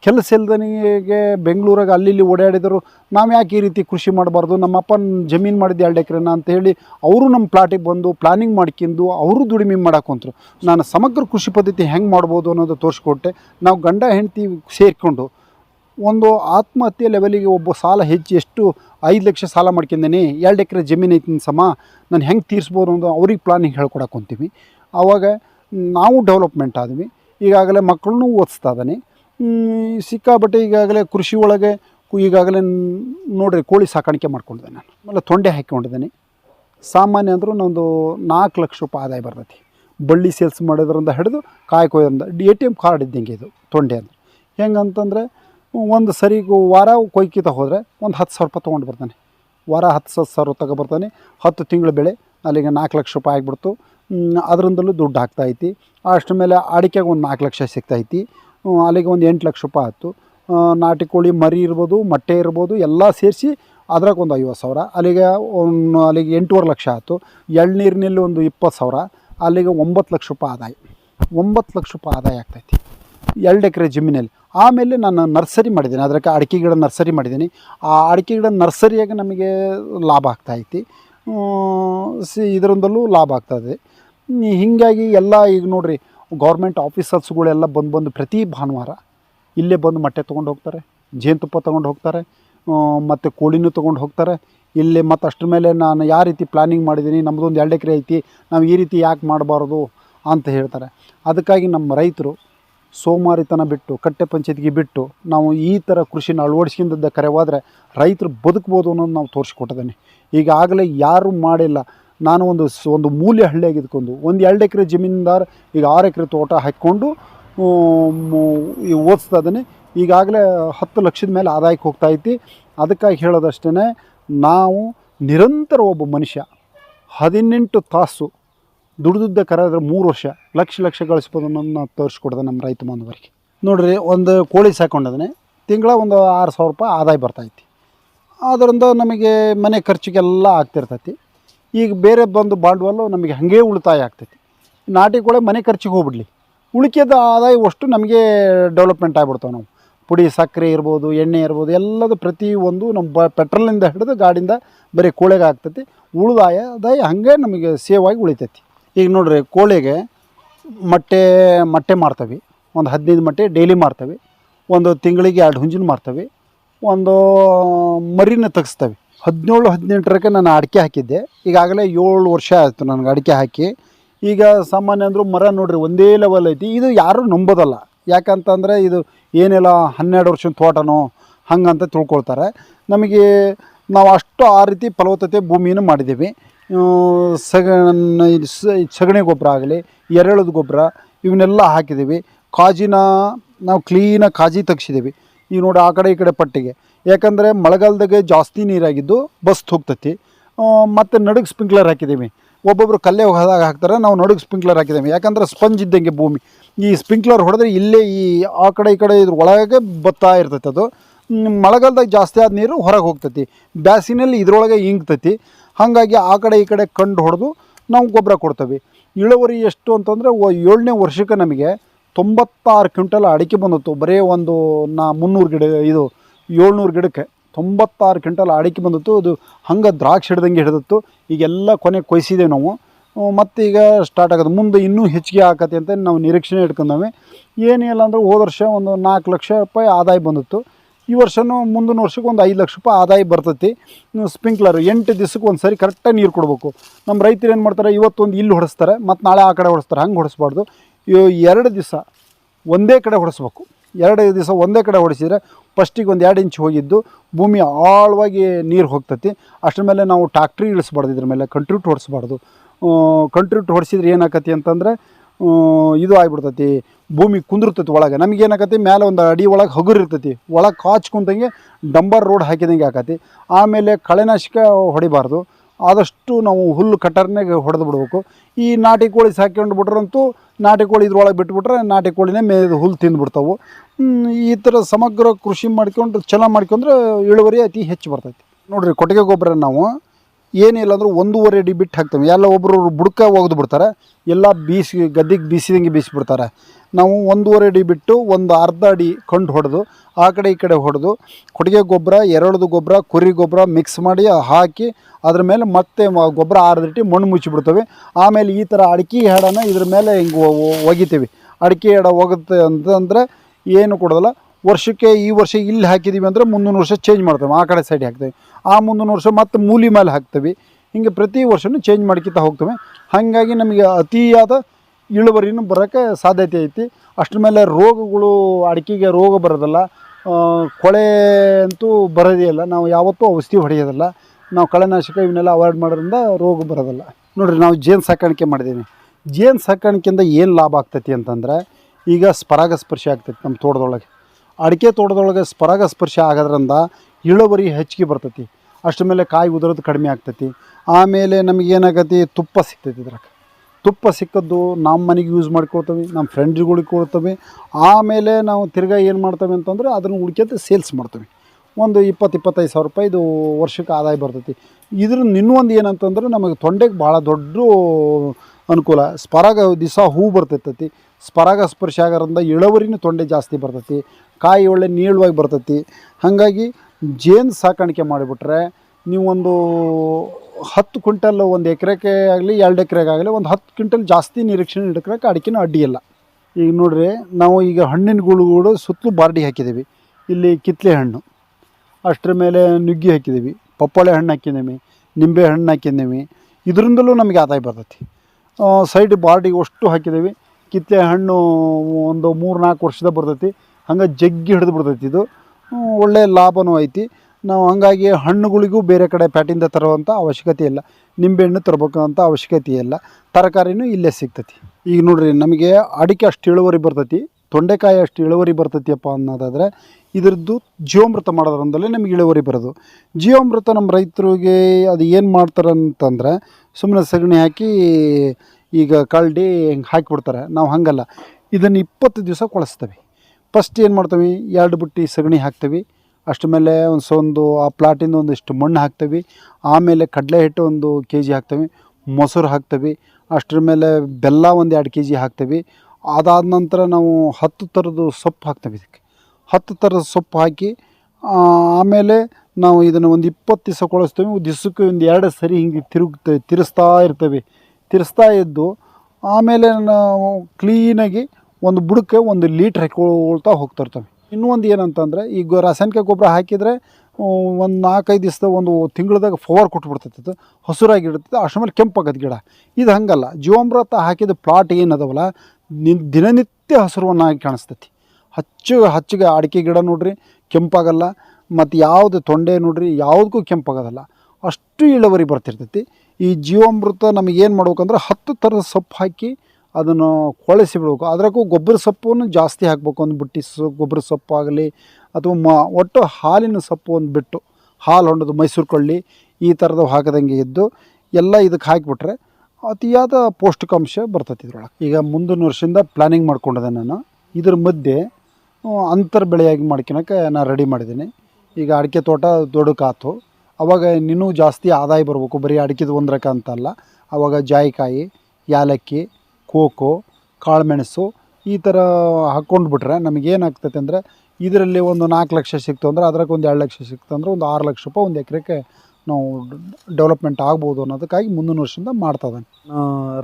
ಕೆಲಸ ಇಲ್ದನಿಗೆ ಬೆಂಗಳೂರಾಗ ಅಲ್ಲಿ ಇಲ್ಲಿ ಓಡಾಡಿದರು, ನಾವು ಯಾಕೆ ಈ ರೀತಿ ಕೃಷಿ ಮಾಡಬಾರ್ದು? ನಮ್ಮ ಅಪ್ಪನ ಜಮೀನು ಮಾಡಿದ್ದು ಎರಡು ಎಕರೆನ ಅಂತ ಹೇಳಿ ಅವರು ನಮ್ಮ ಪ್ಲಾಟಿಗೆ ಬಂದು ಪ್ಲಾನಿಂಗ್ ಮಾಡ್ಕೊಂಡು ಅವರು ದುಡಿಮೆ ಮಾಡಾಕೊಂತರು. ನಾನು ಸಮಗ್ರ ಕೃಷಿ ಪದ್ಧತಿ ಹೆಂಗೆ ಮಾಡ್ಬೋದು ಅನ್ನೋದು ತೋರಿಸ್ಕೊಟ್ಟೆ. ನಾವು ಗಂಡ, ಹೆಂಡತಿ ಸೇರಿಕೊಂಡು ಒಂದು ಆತ್ಮಹತ್ಯೆ ಲೆವೆಲಿಗೆ ಒಬ್ಬ ಸಾಲ ಹೆಚ್ಚು ಎಷ್ಟು? ಐದು ಲಕ್ಷ ಸಾಲ ಮಾಡ್ಕೊಂಡೇನೆ, ಎರಡು ಎಕರೆ ಜಮೀನು ಐತಿ ಸಮ, ನಾನು ಹೆಂಗೆ ತೀರಿಸ್ಬೋದು ಅನ್ನೋದು ಅವ್ರಿಗೆ ಪ್ಲಾನಿಂಗ್ ಹೇಳ್ಕೊಡಕೊಂತೀವಿ ಆವಾಗ ನಾವು ಡೆವಲಪ್ಮೆಂಟ್ ಆದ್ವಿ. ಈಗಾಗಲೇ ಮಕ್ಕಳನ್ನೂ ಓದಿಸ್ತಾ ಇದ್ದಾನೆ ಸಿಕ್ಕಾಬಟ್ಟೆ ಈಗಾಗಲೇ ಕೃಷಿ ಒಳಗೆ ಈಗಾಗಲೇ ನೋಡಿರಿ ಕೋಳಿ ಸಾಕಾಣಿಕೆ ಮಾಡ್ಕೊಂಡಿದ್ದೆ ನಾನು. ಆಮೇಲೆ ತೊಂಡೆ ಹಾಕ್ಕೊಂಡಿದ್ದೀನಿ. ಸಾಮಾನ್ಯ ಅಂದರೂ ನಂದು ನಾಲ್ಕು ಲಕ್ಷ ರೂಪಾಯಿ ಆದಾಯ ಬರ್ತೈತಿ. ಬಳ್ಳಿ ಸೇಲ್ಸ್ ಮಾಡೋದ್ರಿಂದ ಹಿಡಿದು ಕಾಯಿ ಕೊಯ್ಯೋದ್ರಿಂದ. ಎ ಟಿ ಎಂ ಕಾರ್ಡ್ ಇದ್ದಂಗೆ ಇದು, ತೊಂಡೆ ಅಂದರೆ. ಹೆಂಗಂತಂದರೆ, ಒಂದು ಸರಿಗೂ ವಾರ ಕೊಯ್ಕಿತ ಹೋದರೆ ಒಂದು ಹತ್ತು ಸಾವಿರ ರೂಪಾಯಿ ತೊಗೊಂಡು ಬರ್ತಾನೆ. ವಾರ ಹತ್ತು ಹತ್ತು ಸಾವಿರ ತಗೊಬರ್ತಾನೆ ಹತ್ತು ತಿಂಗಳ ಬೆಳೆ ಅಲ್ಲಿಗೆ ನಾಲ್ಕು ಲಕ್ಷ ರೂಪಾಯಿ ಆಗಿಬಿಡ್ತು. ಅದರಿಂದಲೂ ದುಡ್ಡು ಹಾಕ್ತೈತಿ ಅಷ್ಟ ಮೇಲೆ ಅಡಿಕೆಗೆ ಒಂದು ನಾಲ್ಕು ಲಕ್ಷ ಸಿಗ್ತೈತಿ ಅಲ್ಲಿಗೆ ಒಂದು ಎಂಟು ಲಕ್ಷ ರೂಪಾಯಿ ಆಯ್ತು. ನಾಟಿ ಕೋಳಿ, ಮರಿ ಇರ್ಬೋದು, ಮೊಟ್ಟೆ ಇರ್ಬೋದು, ಎಲ್ಲ ಸೇರಿಸಿ ಅದ್ರಾಗ ಒಂದು ಐವತ್ತು ಸಾವಿರ. ಅಲ್ಲಿಗೆ ಒಂದು, ಅಲ್ಲಿಗೆ ಎಂಟೂವರೆ ಲಕ್ಷ ಆಯಿತು. ಎಳ್ನೀರಿನಲ್ಲಿ ಒಂದು ಇಪ್ಪತ್ತು ಸಾವಿರ. ಅಲ್ಲಿಗೆ ಒಂಬತ್ತು ಲಕ್ಷ ರೂಪಾಯಿ ಆದಾಯ. ಒಂಬತ್ತು ಲಕ್ಷ ರೂಪಾಯಿ ಆದಾಯ ಆಗ್ತೈತಿ. ಎರಡು ಎಕರೆ ಜಮೀನಲ್ಲಿ. ಆಮೇಲೆ ನಾನು ನರ್ಸರಿ ಮಾಡಿದ್ದೀನಿ. ಅದಕ್ಕೆ ಅಡಿಕೆ ಗಿಡ ನರ್ಸರಿ ಮಾಡಿದ್ದೀನಿ. ಆ ಅಡಿಕೆ ಗಿಡ ನರ್ಸರಿಯಾಗಿ ನಮಗೆ ಲಾಭ ಆಗ್ತಾಯಿತಿ ಸಿ ಇದರಿಂದಲೂ ಲಾಭ ಆಗ್ತದೆ ಹೀಗಾಗಿ ಎಲ್ಲ ಈಗ ನೋಡ್ರಿ ಗೌರ್ಮೆಂಟ್ ಆಫೀಸರ್ಸ್ಗಳೆಲ್ಲ ಬಂದು ಬಂದು ಪ್ರತಿ ಭಾನುವಾರ ಇಲ್ಲೇ ಬಂದು ಮೊಟ್ಟೆ ತೊಗೊಂಡು ಹೋಗ್ತಾರೆ, ಜೇನುತುಪ್ಪ ತೊಗೊಂಡು ಹೋಗ್ತಾರೆ ಮತ್ತು ಕೋಳಿನೂ ತೊಗೊಂಡು ಹೋಗ್ತಾರೆ. ಇಲ್ಲಿ ಮತ್ತು ಅಷ್ಟ್ರ ಮೇಲೆ ನಾನು ಯಾವ ರೀತಿ ಪ್ಲಾನಿಂಗ್ ಮಾಡಿದ್ದೀನಿ ನಮ್ಮದೊಂದು ಎರಡು ಎಕರೆ ಐತಿ, ನಾವು ಈ ರೀತಿ ಯಾಕೆ ಮಾಡಬಾರ್ದು ಅಂತ ಹೇಳ್ತಾರೆ. ಅದಕ್ಕಾಗಿ ನಮ್ಮ ರೈತರು ಸೋಮಾರಿತನ ಬಿಟ್ಟು, ಕಟ್ಟೆ ಪಂಚಾಯತ್ಗೆ ಬಿಟ್ಟು, ನಾವು ಈ ಥರ ಕೃಷಿನ ಅಳವಡಿಸ್ಕೊಂಡಿದ್ದ ಕರೆ ಹೋದರೆ ರೈತರು ಬದುಕ್ಬೋದು ಅನ್ನೋದು ನಾವು ತೋರಿಸ್ಕೊಟ್ಟಿದ್ದೀನಿ. ಈಗಾಗಲೇ ಯಾರೂ ಮಾಡಿಲ್ಲ. ನಾನು ಒಂದು ಒಂದು ಮೂಲ್ಯ ಹಳ್ಳಿಯಾಗಿ ಇದ್ಕೊಂಡು ಒಂದು ಎರಡು ಎಕರೆ ಜಮೀನ್ದಾರ ಈಗ ಆರು ಎಕರೆ ತೋಟ ಹಾಕ್ಕೊಂಡು ಓದಿಸ್ತಾ ಇದ್ದಾನೆ. ಈಗಾಗಲೇ ಹತ್ತು ಲಕ್ಷದ ಮೇಲೆ ಆದಾಯಕ್ಕೆ ಹೋಗ್ತಾ ಐತಿ ಅದಕ್ಕಾಗಿ ಹೇಳೋದಷ್ಟೇ ನಾವು ನಿರಂತರ ಒಬ್ಬ ಮನುಷ್ಯ, ಹದಿನೆಂಟು ತಾಸು ದುಡಿದುದ್ದ ಕರೆದ್ರೆ ಮೂರು ವರ್ಷ, ಲಕ್ಷ ಲಕ್ಷ ಗಳಿಸ್ಬೋದು ಅನ್ನೋದನ್ನ ತೋರಿಸ್ಕೊಡ್ದೆ ನಮ್ಮ ರೈತ ಬಾಂಧವರಿಗೆ. ನೋಡಿರಿ, ಒಂದು ಕೋಳಿ ಸಾಕೊಂಡದನೆ ತಿಂಗಳ ಒಂದು ಆರು ಸಾವಿರ ರೂಪಾಯಿ ಆದಾಯ ಬರ್ತೈತಿ ಅದರಿಂದ ನಮಗೆ ಮನೆ ಖರ್ಚಿಗೆಲ್ಲ ಆಗ್ತಿರ್ತೈತಿ. ಈಗ ಬೇರೆ ಬಂದು ಬಾಂಡ್ವಲ್ಲು ನಮಗೆ ಹಾಗೆ ಉಳಿತಾಯ ಆಗ್ತೈತಿ. ನಾಟಿ ಕೋಳಿ ಮನೆ ಖರ್ಚಿಗೆ ಹೋಗ್ಬಿಡಲಿ. ಉಳಿಕೆದ ಆದಾಯ ಅಷ್ಟು ನಮಗೆ ಡೆವಲಪ್ಮೆಂಟ್ ಆಗಿಬಿಡ್ತಾವೆ ನಾವು. ಪುಡಿ, ಸಕ್ಕರೆ ಇರ್ಬೋದು, ಎಣ್ಣೆ ಇರ್ಬೋದು, ಎಲ್ಲದು ಒಂದು ನಮ್ಮ ಬ ಪೆಟ್ರೋಲಿಂದ ಹಿಡಿದು ಗಾಡಿಯಿಂದ ಬರೀ ಕೋಳಿಗೆ ಆಗ್ತೈತಿ. ಉಳಿದಾಯ ಆದಾಯ ಹಾಗೆ ನಮಗೆ ಸೇವ್ ಆಗಿ ಉಳಿತೈತಿ. ಈಗ ನೋಡ್ರಿ ಕೋಳಿಗೆ ಮೊಟ್ಟೆ ಮೊಟ್ಟೆ ಮಾರ್ತವೆ. ಒಂದು ಹದಿನೈದು ಮೊಟ್ಟೆ ಡೈಲಿ ಮಾರ್ತವೆ. ಒಂದು ತಿಂಗಳಿಗೆ ಎರಡು ಹುಂಜಿನ ಮಾರ್ತವೆ. ಒಂದು ಮರಿನ ತೆಗಿಸ್ತೇವೆ. ಹದಿನೇಳು, ಹದಿನೆಂಟರಕ್ಕೆ ನಾನು ಅಡಿಕೆ ಹಾಕಿದ್ದೆ. ಈಗಾಗಲೇ ಏಳು ವರ್ಷ ಆಯಿತು ನನಗೆ ಅಡಿಕೆ ಹಾಕಿ. ಈಗ ಸಾಮಾನ್ಯ ಅಂದರೂ ಮರ ನೋಡ್ರಿ, ಒಂದೇ ಲೆವೆಲ್ ಐತಿ. ಇದು ಯಾರೂ ನಂಬೋದಲ್ಲ. ಯಾಕಂತಂದರೆ ಇದು ಏನೆಲ್ಲ ಹನ್ನೆರಡು ವರ್ಷದ ತೋಟನೋ ಹಂಗಂತ ತಿಳ್ಕೊಳ್ತಾರೆ. ನಮಗೆ ನಾವು ಅಷ್ಟು ಆ ರೀತಿ ಫಲವತ್ತತೆ ಭೂಮಿಯನ್ನು ಮಾಡಿದ್ದೀವಿ. ಸಗ ಸಗಣಿ ಗೊಬ್ಬರ ಆಗಲಿ ಎರೆಳದ ಗೊಬ್ಬರ, ಇವನ್ನೆಲ್ಲ ಹಾಕಿದ್ದೀವಿ. ಕಾಜಿನ, ನಾವು ಕ್ಲೀನಾಗಿ ಕಾಜಿ ತೆಗ್ಸಿದ್ದೀವಿ. ಈಗ ನೋಡಿ ಆ ಕಡೆ ಈ ಕಡೆ ಪಟ್ಟಿಗೆ. ಯಾಕಂದರೆ ಮಳೆಗಾಲದಾಗೆ ಜಾಸ್ತಿ ನೀರಾಗಿದ್ದು ಬಸ್ ಹೋಗ್ತೈತಿ. ಮತ್ತು ನಡುಗೆ ಸ್ಪ್ರಿಂಕ್ಲರ್ ಹಾಕಿದ್ದೀವಿ ಒಬ್ಬೊಬ್ಬರು ಕಲ್ಲೆ ಹೋದಾಗ ಹಾಕ್ತಾರೆ, ನಾವು ನಡುಗೆ ಸ್ಪ್ರಿಂಕ್ಲರ್ ಹಾಕಿದ್ದೀವಿ ಯಾಕಂದ್ರೆ ಸ್ಪಂಜ್ ಇದ್ದಂಗೆ ಭೂಮಿ. ಈ ಸ್ಪ್ರಿಂಕ್ಲರ್ ಹೊಡೆದ್ರೆ ಇಲ್ಲೇ ಈ ಆ ಕಡೆ ಈ ಕಡೆ ಇದ್ರ ಒಳಗೆ ಬತ್ತಾ ಇರ್ತೈತೆ ಅದು. ಮಳೆಗಾಲದಾಗ ಜಾಸ್ತಿ ಆದ ನೀರು ಹೊರಗೆ ಹೋಗ್ತೈತಿ. ಬ್ಯಾಸಿನಲ್ಲಿ ಇದ್ರೊಳಗೆ ಇಂಗ್ತೈತಿ ಹಾಗಾಗಿ ಆ ಕಡೆ ಈ ಕಡೆ ಕಂಡು ಹೊಡೆದು ನಾವು ಗೊಬ್ಬರ ಕೊಡ್ತೇವೆ. ಇಳುವರಿ ಎಷ್ಟು ಅಂತಂದರೆ ಏಳನೇ ವರ್ಷಕ್ಕೆ ನಮಗೆ ತೊಂಬತ್ತಾರು ಕ್ವಿಂಟಲ್ ಅಡಿಕೆ ಬಂದಿತ್ತು. ಬರೀ ಒಂದು ನಾ ಮುನ್ನೂರು ಗಿಡ ಇದು ಏಳ್ನೂರು ಗಿಡಕ್ಕೆ ತೊಂಬತ್ತಾರು ಕ್ವಿಂಟಲ್ ಅಡಿಕೆ ಬಂದಿತ್ತು. ಅದು ಹಂಗೆ ದ್ರಾಕ್ಷಿ ಹಿಡ್ದಂಗೆ ಹಿಡಿದಿತ್ತು. ಈಗೆಲ್ಲ ಕೊನೆ ಕೊಯ್ಸಿದ್ದೇವೆ ನಾವು. ಮತ್ತು ಈಗ ಸ್ಟಾರ್ಟ್ ಆಗೋದು ಮುಂದೆ ಇನ್ನೂ ಹೆಚ್ಚಿಗೆ ಆಗತ್ತೆ ಅಂತ ನಾವು ನಿರೀಕ್ಷಣೆ ಇಟ್ಕೊಂಡಾವೆ. ಏನಿಲ್ಲ ಅಂದ್ರೆ ಹೋದ ವರ್ಷ ಒಂದು ನಾಲ್ಕು ಲಕ್ಷ ರೂಪಾಯಿ ಆದಾಯ ಬಂದಿತ್ತು. ಈ ವರ್ಷವೂ ಮುಂದಿನ ವರ್ಷಕ್ಕೆ ಒಂದು ಐದು ಲಕ್ಷ ರೂಪಾಯಿ ಆದಾಯ ಬರ್ತೈತಿ. ಸ್ಪ್ರಿಂಕ್ಲರ್ ಎಂಟು ದಿವ್ಸಕ್ಕೆ ಒಂದು ಸರಿ ಕರೆಕ್ಟಾಗಿ ನೀರು ಕೊಡಬೇಕು. ನಮ್ಮ ರೈತರು ಏನು ಮಾಡ್ತಾರೆ, ಇವತ್ತೊಂದು ಇಲ್ಲಿ ಹೊಡೆಸ್ತಾರೆ, ಮತ್ತು ನಾಳೆ ಆ ಕಡೆ ಹೊಡೆಸ್ತಾರೆ. ಹಂಗೆ ಹೊಡೆಸ್ಬಾರ್ದು. ಎರಡು ದಿವಸ ಒಂದೇ ಕಡೆ ಹೊಡೆಸ್ಬೇಕು. ಎರಡು ದಿವಸ ಒಂದೇ ಕಡೆ ಹೊಡೆಸಿದರೆ ಫಸ್ಟಿಗೆ ಒಂದು ಎರಡು ಇಂಚ್ ಹೋಗಿದ್ದು, ಭೂಮಿ ಆಳವಾಗಿ ನೀರು ಹೋಗ್ತತಿ. ಅಷ್ಟರ ಮೇಲೆ ನಾವು ಟ್ಯಾಕ್ಟ್ರಿ ಇಳಿಸ್ಬಾರ್ದು ಇದ್ರ ಮೇಲೆ ಕಂಟ್ರೂಟ್ ಹೊಡೆಸ್ಬಾರ್ದು. ಕಂಟ್ರೂಟ್ ಹೊಡಿಸಿದ್ರೆ ಏನಾಕತಿ ಅಂತಂದರೆ ಇದು ಆಗ್ಬಿಡ್ತೈತಿ, ಭೂಮಿ ಕುಂದಿರ್ತೈತಿ ಒಳಗೆ. ನಮ್ಗೆ ಏನಾಕತಿ ಮೇಲೆ ಒಂದು ಅಡಿ ಒಳಗೆ ಹಗುರು ಇರ್ತೈತಿ. ಒಳಗೆ ಕಾಚ್ಕೊಂತಂಗೆ ಡಂಬರ್ ರೋಡ್ ಹಾಕಿದಂಗೆ ಆಕತಿ. ಆಮೇಲೆ ಕಳೆನಾಶಕ ಹೊಡಿಬಾರ್ದು. ಆದಷ್ಟು ನಾವು ಹುಲ್ಲು ಕಟ್ಟರ್ನಾಗ ಹೊಡೆದು ಬಿಡಬೇಕು. ಈ ನಾಟಿ ಕೋಳಿ ಸಾಕೊಂಡು ಬಿಟ್ರಂತೂ ನಾಟಿ ಕೋಳಿ ಇದ್ರೊಳಗೆ ಬಿಟ್ಬಿಟ್ರೆ ನಾಟಿ ಕೋಳಿನೇ ಮೇ ಹುಲ್ಲು ತಿಂದುಬಿಡ್ತಾವೆ. ಈ ಥರ ಸಮಗ್ರ ಕೃಷಿ ಮಾಡ್ಕೊಂಡು ಚಲ ಮಾಡ್ಕೊಂಡ್ರೆ ಇಳುವರಿ ಅತಿ ಹೆಚ್ಚು ಬರ್ತೈತಿ. ನೋಡಿರಿ, ಕೊಟ್ಟಿಗೆ ಗೊಬ್ಬರ ನಾವು ಏನಿಲ್ಲ ಅಂದ್ರೆ ಒಂದೂವರೆ ಅಡಿ ಬಿಟ್ಟು ಹಾಕ್ತೇವೆ. ಎಲ್ಲ ಒಬ್ಬರು ಬುಡಕ ಒಗೆದು ಬಿಡ್ತಾರೆ. ಎಲ್ಲ ಬೀಸಿ ಗದ್ದೆಗೆ ಬೀಸಿದಂಗೆ ಬೀಸಿಬಿಡ್ತಾರೆ. ನಾವು ಒಂದೂವರೆ ಅಡಿ ಬಿಟ್ಟು ಒಂದು ಅರ್ಧ ಅಡಿ ಕಂಡು ಹೊಡೆದು, ಆ ಕಡೆ ಈ ಕಡೆ ಹೊಡೆದು, ಕೊಟ್ಟಿಗೆ ಗೊಬ್ಬರ ಎರಡು ಗೊಬ್ಬರ, ಕುರಿ ಗೊಬ್ಬರ ಮಿಕ್ಸ್ ಮಾಡಿ ಹಾಕಿ, ಅದ್ರ ಮೇಲೆ ಮತ್ತೆ ಗೊಬ್ಬರ ಆರದಿಟ್ಟು ಮಣ್ಣು ಮುಚ್ಚಿಬಿಡ್ತವೆ. ಆಮೇಲೆ ಈ ಥರ ಅಡಿಕೆ ಹೆಡನ ಇದ್ರ ಮೇಲೆ ಹಿಂಗೆ ಒಗಿತೀವಿ. ಅಡಿಕೆ ಹೆಡ ಒಗುತ್ತೆ ಅಂತಂದರೆ ಏನು ಕೊಡೋದಿಲ್ಲ. ವರ್ಷಕ್ಕೆ ಈ ವರ್ಷ ಇಲ್ಲಿ ಹಾಕಿದ್ದೀವಿ ಅಂದರೆ ಮುಂದಿನ ವರ್ಷ ಚೇಂಜ್ ಮಾಡ್ತೇವೆ. ಆ ಕಡೆ ಸೈಡ್ ಹಾಕ್ತೇವೆ. ಆ ಮುಂದಿನ ವರ್ಷ ಮತ್ತೆ ಮೂಲಿ ಮೇಲೆ ಹಾಕ್ತೇವೆ. ಹಿಂಗೆ ಪ್ರತಿ ವರ್ಷವೂ ಚೇಂಜ್ ಮಾಡ್ಕೊತಾ ಹೋಗ್ತೇವೆ. ಹಾಗಾಗಿ ನಮಗೆ ಅತಿಯಾದ ಇಳುವರಿನೂ ಬರೋಕ್ಕೆ ಸಾಧ್ಯತೆ ಐತಿ. ಅಷ್ಟ್ರ ಮೇಲೆ ರೋಗಗಳು, ಅಡಿಕೆಗೆ ರೋಗ ಬರೋದಿಲ್ಲ. ಕೊಳೆ ಅಂತೂ ಬರೋದೇ ಇಲ್ಲ. ನಾವು ಯಾವತ್ತೂ ಔಷಧಿ ಹೊಡೆಯೋದಿಲ್ಲ. ನಾವು ಕಳೆನಾಶಕ ಇವನ್ನೆಲ್ಲ ಅವಾಯ್ಡ್ ಮಾಡೋದ್ರಿಂದ ರೋಗ ಬರೋದಿಲ್ಲ. ನೋಡಿರಿ, ನಾವು ಜೇನು ಸಾಕಾಣಿಕೆ ಮಾಡಿದ್ದೀವಿ ಜೇನು ಸಾಕಾಣಿಕೆಯಿಂದ ಏನು ಲಾಭ ಆಗ್ತೈತಿ ಅಂತಂದರೆ, ಈಗ ಸ್ಪರಾಗಸ್ಪರ್ಶ ಆಗ್ತೈತಿ ನಮ್ಮ ತೋಟದೊಳಗೆ. ಅಡಿಕೆ ತೋಟದೊಳಗೆ ಸ್ಪರಾಗಸ್ಪರ್ಶ ಆಗೋದ್ರಿಂದ ಇಳುವರಿ ಹೆಚ್ಚಿಗೆ ಬರ್ತೈತಿ. ಅಷ್ಟರ ಮೇಲೆ ಕಾಯಿ ಉದುರೋದು ಕಡಿಮೆ ಆಗ್ತೈತಿ. ಆಮೇಲೆ ನಮಗೆ ಏನಾಗತಿ? ತುಪ್ಪ ಸಿಗ್ತೈತಿ ಇದ್ರಾಗ. ತುಪ್ಪ ಸಿಕ್ಕದ್ದು ನಮ್ಮ ಮನೆಗೆ ಯೂಸ್ ಮಾಡ್ಕೊಳ್ತೇವೆ, ನಮ್ಮ ಫ್ರೆಂಡ್ಸ್ಗಳಿಗೆ ಕೊಡ್ತೇವೆ. ಆಮೇಲೆ ನಾವು ತಿರ್ಗಾ ಏನು ಮಾಡ್ತೇವೆ ಅಂತಂದ್ರೆ ಅದನ್ನು ಹುಡುಕಿದ್ದು ಸೇಲ್ಸ್ ಮಾಡ್ತೇವೆ. ಒಂದು ಇಪ್ಪತ್ತು, ಇಪ್ಪತ್ತೈದು ಸಾವಿರ ರೂಪಾಯಿ ಇದು ವರ್ಷಕ್ಕೆ ಆದಾಯ ಬರ್ತೈತಿ. ಇದ್ರ ಇನ್ನೊಂದು ಏನಂತಂದ್ರೆ ನಮಗೆ ತೊಂಡೆಗೆ ಭಾಳ ದೊಡ್ಡ ಅನುಕೂಲ. ಸ್ಪರಾಗ ದಿವಸ ಹೂ ಬರ್ತೈತತಿ ಸ್ಪರಾಗ ಸ್ಪರ್ಶ ಆಗೋದ್ರಿಂದ ಇಳುವರಿನೂ ತೊಂಡೆ ಜಾಸ್ತಿ ಬರ್ತೈತಿ. ಕಾಯಿ ಒಳ್ಳೆ ನೀಳವಾಗಿ ಬರ್ತೈತಿ. ಹಾಗಾಗಿ ಜೇನು ಸಾಕಾಣಿಕೆ ಮಾಡಿಬಿಟ್ರೆ ನೀವೊಂದು ಹತ್ತು ಕ್ವಿಂಟಲ್ ಒಂದು ಎಕರೆಗೆ ಆಗಲಿ, ಎರಡು ಎಕರೆಗೆ ಆಗಲಿ, ಒಂದು ಹತ್ತು ಕ್ವಿಂಟಲ್ ಜಾಸ್ತಿ ನಿರೀಕ್ಷಣೆ ಇಡ್ಕೊಳಕ್ಕೆ ಅಡಿಕೆನ ಅಡ್ಡಿ ಇಲ್ಲ ಈಗ ನೋಡ್ರಿ, ನಾವು ಈಗ ಹಣ್ಣಿನ ಗುಳುಗಳು ಸುತ್ತಲೂ ಬಾರ್ಡಿ ಹಾಕಿದ್ದೀವಿ. ಇಲ್ಲಿ ಕಿತ್ತಲೆ ಹಣ್ಣು, ಅಷ್ಟರ ಮೇಲೆ ನುಗ್ಗಿ ಹಾಕಿದ್ದೀವಿ, ಪಪ್ಪಾಳೆ ಹಣ್ಣು ಹಾಕಿದ್ದೀವಿ, ನಿಂಬೆ ಹಣ್ಣು ಹಾಕಿದ್ದೀವಿ. ಇದರಿಂದಲೂ ನಮಗೆ ಆದಾಯ ಬರ್ತೈತಿ. ಸೈಡ್ ಬಾರ್ಡಿಗೆ ಅಷ್ಟು ಹಾಕಿದ್ದೀವಿ. ಕಿತ್ಲೆ ಹಣ್ಣು ಒಂದು ಮೂರು ನಾಲ್ಕು ವರ್ಷದ ಬರ್ತೈತಿ. ಹಂಗೆ ಜಗ್ಗಿ ಹಿಡಿದು ಬಿಡ್ತೈತಿ ಇದು. ಒಳ್ಳೆಯ ಲಾಭವೂ ಐತಿ. ನಾವು ಹಂಗಾಗಿ ಹಣ್ಣುಗಳಿಗೂ ಬೇರೆ ಕಡೆ ಪ್ಯಾಟಿಂದ ತರುವಂಥ ಅವಶ್ಯಕತೆ ಇಲ್ಲ. ನಿಂಬೆಹಣ್ಣು ಅಂತ ಅವಶ್ಯಕತೆ ಇಲ್ಲ. ತರಕಾರಿನೂ ಇಲ್ಲೇ ಸಿಗ್ತತಿ. ಈಗ ನೋಡ್ರಿ, ನಮಗೆ ಅಡಿಕೆ ಅಷ್ಟು ಇಳುವರಿ ಬರ್ತೈತಿ, ತೊಂಡೆಕಾಯಿ ಅಷ್ಟು ಇಳುವರಿ ಬರ್ತೈತಿಯಪ್ಪ ಅನ್ನೋದಾದರೆ, ಇದ್ರದ್ದು ಜೀವಾಮೃತ ಮಾಡೋದ್ರಿಂದಲೇ ನಮಗೆ ಇಳುವರಿ ಬರೋದು. ಜೀವಾಮೃತ ನಮ್ಮ ರೈತರಿಗೆ ಅದು ಏನು ಮಾಡ್ತಾರೆ ಅಂತಂದ್ರೆ ಸುಮ್ಮನೆ ಸಗಣಿ ಹಾಕಿ ಈಗ ಕಳ್ಡಿ ಹಿಂಗೆ ಹಾಕಿಬಿಡ್ತಾರೆ. ನಾವು ಹಾಗಲ್ಲ. ಇದನ್ನು ಇಪ್ಪತ್ತು ದಿವಸ ಕೊಳಿಸ್ತೇವೆ. ಫಸ್ಟ್ ಏನು ಮಾಡ್ತೀವಿ? ಎರಡು ಬುಟ್ಟಿ ಸಗಣಿ ಹಾಕ್ತೀವಿ. ಅಷ್ಟ್ರ ಮೇಲೆ ಒಂದು ಸೊ ಒಂದು, ಆ ಪ್ಲಾಟಿಂದ ಒಂದಿಷ್ಟು ಮಣ್ಣು ಹಾಕ್ತೀವಿ. ಆಮೇಲೆ ಕಡಲೆ ಹಿಟ್ಟು ಒಂದು ಕೆ ಜಿ ಹಾಕ್ತೀವಿ. ಮೊಸರು ಹಾಕ್ತೀವಿ. ಅಷ್ಟರ ಮೇಲೆ ಬೆಲ್ಲ ಒಂದು ಎರಡು ಕೆ ಜಿ ಹಾಕ್ತೀವಿ. ಅದಾದ ನಂತರ ನಾವು ಹತ್ತು ಥರದ್ದು ಸೊಪ್ಪು ಹಾಕ್ತೀವಿ ಇದಕ್ಕೆ. ಹತ್ತು ಥರದ ಸೊಪ್ಪು ಹಾಕಿ ಆಮೇಲೆ ನಾವು ಇದನ್ನು ಒಂದು ಇಪ್ಪತ್ತು ದಿವಸ ಕೊಳಿಸ್ತೀವಿ. ದಿವಸಕ್ಕೆ ಒಂದು ಎರಡು ಸರಿ ಹಿಂಗೆ ತಿರುಗ್ತೇವೆ ತಿರುಸ್ತಾ ಇರ್ತೇವೆ. ತಿರ್ಸ್ತಾ ಇದ್ದು, ಆಮೇಲೆ ನಾವು ಕ್ಲೀನಾಗಿ ಒಂದು ಬುಡಕ್ಕೆ ಒಂದು ಲೀಟ್ರ್ ಹಾಕೊಳ್ತಾ ಹೋಗ್ತಾ ಇರ್ತವೆ. ಇನ್ನೂ ಒಂದು ಏನಂತಂದರೆ, ಈಗ ರಾಸಾಯನಿಕ ಗೊಬ್ಬರ ಹಾಕಿದರೆ ಒಂದು ನಾಲ್ಕೈದು ದಿವಸದ ಒಂದು ತಿಂಗಳದಾಗ ಫವರ್ ಕೊಟ್ಬಿಡ್ತೈತೆ ಹಸುರಾಗಿ ಇಡ್ತೈತೆ ಅಷ್ಟು ಮೇಲೆ ಕೆಂಪಾಗತ್ತೆ ಗಿಡ. ಇದು ಹಂಗಲ್ಲ, ಜೀವಾಮೃತ ಹಾಕಿದ ಪ್ಲಾಟ್ ಏನದವಲ್ಲ, ನಿನ್ ದಿನನಿತ್ಯ ಹಸುರವನ್ನಾಗಿ ಕಾಣಿಸ್ತೈತಿ. ಹಚ್ಚು, ಹಚ್ಚಿಗೆ ಅಡಿಕೆ ಗಿಡ ನೋಡ್ರಿ, ಕೆಂಪಾಗಲ್ಲ, ಮತ್ತು ಯಾವುದು ತೊಂಡೆ ನೋಡ್ರಿ, ಯಾವುದಕ್ಕೂ ಕೆಂಪಾಗೋದಲ್ಲ. ಅಷ್ಟು ಇಳುವರಿ ಬರ್ತಿರ್ತೈತಿ. ಈ ಜೀವಾಮೃತ ನಮಗೇನು ಮಾಡ್ಬೇಕಂದ್ರೆ, ಹತ್ತು ಥರದ ಸೊಪ್ಪು ಹಾಕಿ ಅದನ್ನು ಕೊಳೆಸಿ ಬಿಡಬೇಕು. ಅದಕ್ಕೂ ಗೊಬ್ಬರ ಸೊಪ್ಪನ್ನು ಜಾಸ್ತಿ ಹಾಕಬೇಕು ಒಂದು ಬುಟ್ಟಿ, ಸೊ ಗೊಬ್ಬರ ಸೊಪ್ಪು ಆಗಲಿ ಅಥವಾ ಮ ಒಟ್ಟು ಹಾಲಿನ ಸೊಪ್ಪು ಒಂದು ಬಿಟ್ಟು, ಹಾಲು ಹೊಂಡದು ಮೈಸೂರು ಕೊಳ್ಳಿ, ಈ ಥರದ ಹಾಕದಂಗೆ ಇದ್ದು, ಎಲ್ಲ ಇದಕ್ಕೆ ಹಾಕಿಬಿಟ್ರೆ ಅತಿಯಾದ ಪೌಷ್ಟಿಕಾಂಶ ಬರ್ತೈತಿ ಇದ್ರೊಳಗೆ. ಈಗ ಮುಂದಿನ ವರ್ಷದಿಂದ ಪ್ಲ್ಯಾನಿಂಗ್ ಮಾಡ್ಕೊಂಡಿದೆ ನಾನು. ಇದ್ರ ಮಧ್ಯೆ ಅಂತರ್ ಬೆಳೆಯಾಗಿ ಮಾಡ್ಕೊಳಕ್ಕೆ ನಾನು ರೆಡಿ ಮಾಡಿದ್ದೀನಿ. ಈಗ ಅಡಿಕೆ ತೋಟ ದೊಡ್ಡಕ್ಕಾತು ಅವಾಗ ಇನ್ನೂ ಜಾಸ್ತಿ ಆದಾಯ ಬರಬೇಕು. ಬರೀ ಅಡಿಕೆದು ಒಂದ್ರಕ್ಕ ಅಂತಲ್ಲ. ಅವಾಗ ಜಾಯಿಕಾಯಿ, ಯಾಲಕ್ಕಿ ಕೋಕೋ ಕಾಳುಮೆಣಸು ಈ ಥರ ಹಾಕ್ಕೊಂಡು ಬಿಟ್ರೆ ನಮಗೇನಾಗ್ತೈತೆ ಅಂದರೆ ಇದರಲ್ಲಿ ಒಂದು ನಾಲ್ಕು ಲಕ್ಷ ಸಿಕ್ತು ಅಂದರೆ ಅದ್ರಾಗ ಒಂದು ಎರಡು ಲಕ್ಷ ಸಿಕ್ತು ಅಂದ್ರೆ ಒಂದು ಆರು ಲಕ್ಷ ರೂಪಾಯಿ ಒಂದು ಎಕರೆಗೆ ನಾವು ಡೆವಲಪ್ಮೆಂಟ್ ಆಗ್ಬೋದು ಅನ್ನೋದಕ್ಕಾಗಿ ಮುಂದಿನ ವರ್ಷದಿಂದ ಮಾಡ್ತಾ ಇದ್ದಾನೆ.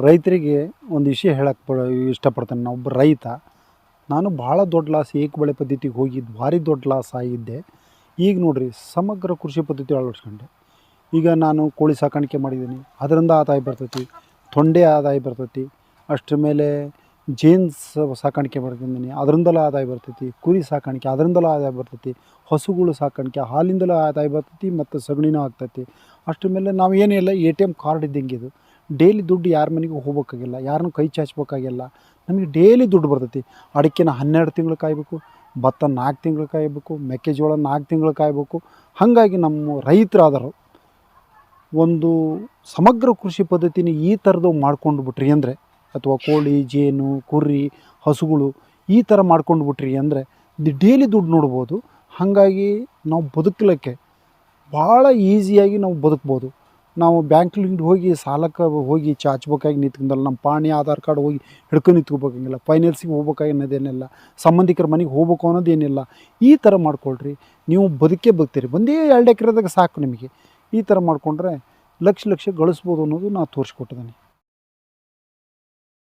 ರೈತರಿಗೆ ಒಂದು ವಿಷಯ ಹೇಳಕ್ಕೆ ಇಷ್ಟಪಡ್ತೇನೆ. ನಾವು ಒಬ್ಬ ರೈತ. ನಾನು ಭಾಳ ದೊಡ್ಡ ಲಾಸ್ ಏಕ ಬೆಳೆ ಪದ್ಧತಿಗೆ ಹೋಗಿದ್ದು, ಭಾರಿ ದೊಡ್ಡ ಲಾಸ್ ಆಗಿದ್ದೆ. ಈಗ ನೋಡಿರಿ, ಸಮಗ್ರ ಕೃಷಿ ಪದ್ಧತಿ ಅಳವಡಿಸ್ಕೊಂಡೆ. ಈಗ ನಾನು ಕೋಳಿ ಸಾಕಾಣಿಕೆ ಮಾಡಿದ್ದೀನಿ. ಅದರಿಂದ ಆದಾಯ ಬರ್ತೈತಿ. ತೊಂಡೆ ಆದಾಯ ಬರ್ತೈತಿ. ಅಷ್ಟ್ರ ಮೇಲೆ ಜೇನ್ಸ್ ಸಾಕಾಣಿಕೆ ಮಾಡ್ತಿದ್ದೀನಿ. ಅದರಿಂದಲೂ ಆದಾಯ ಬರ್ತೈತಿ, ಕುರಿ ಸಾಕಾಣಿಕೆ ಅದರಿಂದಲೂ ಆದಾಯ ಬರ್ತೈತಿ, ಹಸುಗಳು ಸಾಕಾಣಿಕೆ ಹಾಲಿಂದಲೂ ಆದಾಯ ಬರ್ತೈತಿ ಮತ್ತು ಸಗಣಿನೂ ಆಗ್ತೈತಿ. ಅಷ್ಟರ ಮೇಲೆ ನಾವು ಏನಿಲ್ಲ ಎ ಟಿ ಎಂ ಕಾರ್ಡ್ ಇದ್ದಂಗೆ ಇದು. ಡೈಲಿ ದುಡ್ಡು ಯಾರ ಮನೆಗೂ ಹೋಗ್ಬೇಕಾಗಿಲ್ಲ, ಯಾರನ್ನೂ ಕೈ ಚಾಚಬೇಕಾಗಿಲ್ಲ. ನಮಗೆ ಡೈಲಿ ದುಡ್ಡು ಬರ್ತೈತಿ. ಅಡಿಕೆನ ಹನ್ನೆರಡು ತಿಂಗಳು ಕಾಯಬೇಕು, ಭತ್ತ ನಾಲ್ಕು ತಿಂಗಳು ಕಾಯಬೇಕು, ಮೆಕ್ಕೆಜೋಳ ನಾಲ್ಕು ತಿಂಗಳು ಕಾಯಬೇಕು. ಹಾಗಾಗಿ ನಮ್ಮ ರೈತರಾದರು ಒಂದು ಸಮಗ್ರ ಕೃಷಿ ಪದ್ಧತಿನ ಈ ಥರದ್ದು ಮಾಡ್ಕೊಂಡು ಬಿಟ್ರಿ ಅಂದರೆ ಅಥವಾ ಕೋಳಿ, ಜೇನು, ಕುರಿ, ಹಸುಗಳು ಈ ಥರ ಮಾಡ್ಕೊಂಡು ಬಿಟ್ರಿ ಅಂದರೆ ಡೈಲಿ ದುಡ್ಡು ನೋಡ್ಬೋದು. ಹಾಗಾಗಿ ನಾವು ಬದುಕಲಿಕ್ಕೆ ಭಾಳ ಈಸಿಯಾಗಿ ನಾವು ಬದುಕ್ಬೋದು. ನಾವು ಬ್ಯಾಂಕ್ಲಿಂದ ಹೋಗಿ ಸಾಲಕ್ಕೆ ಹೋಗಿ ಚಾಚ್ಬೇಕಾಗಿ ನಿಂತ್ಕೊಂಡಲ್ಲ, ನಮ್ಮ ಪಾಣಿ, ಆಧಾರ್ ಕಾರ್ಡ್ ಹೋಗಿ ಹಿಡ್ಕೊಂಡು ನಿಂತ್ಕೋಬೇಕಂಗಿಲ್ಲ, ಫೈನಾನ್ಸಿಗೆ ಹೋಗ್ಬೇಕಾಗಿ ಅನ್ನೋದೇನಿಲ್ಲ, ಸಂಬಂಧಿಕರ ಮನೆಗೆ ಹೋಗ್ಬೇಕು ಅನ್ನೋದೇನಿಲ್ಲ, ಈ ಥರ ಮಾಡ್ಕೊಳ್ರಿ. ನೀವು ಬದುಕೇ ಬದುಕ್ತೀರಿ. ಒಂದೇ ಎರಡು ಎಕರೆದಾಗ ಸಾಕು ನಿಮಗೆ. ಈ ಥರ ಮಾಡಿಕೊಂಡ್ರೆ ಲಕ್ಷ ಲಕ್ಷ ಗಳಿಸ್ಬೋದು ಅನ್ನೋದು ನಾನು ತೋರಿಸ್ಕೊಟ್ಟಿದ್ದೀನಿ.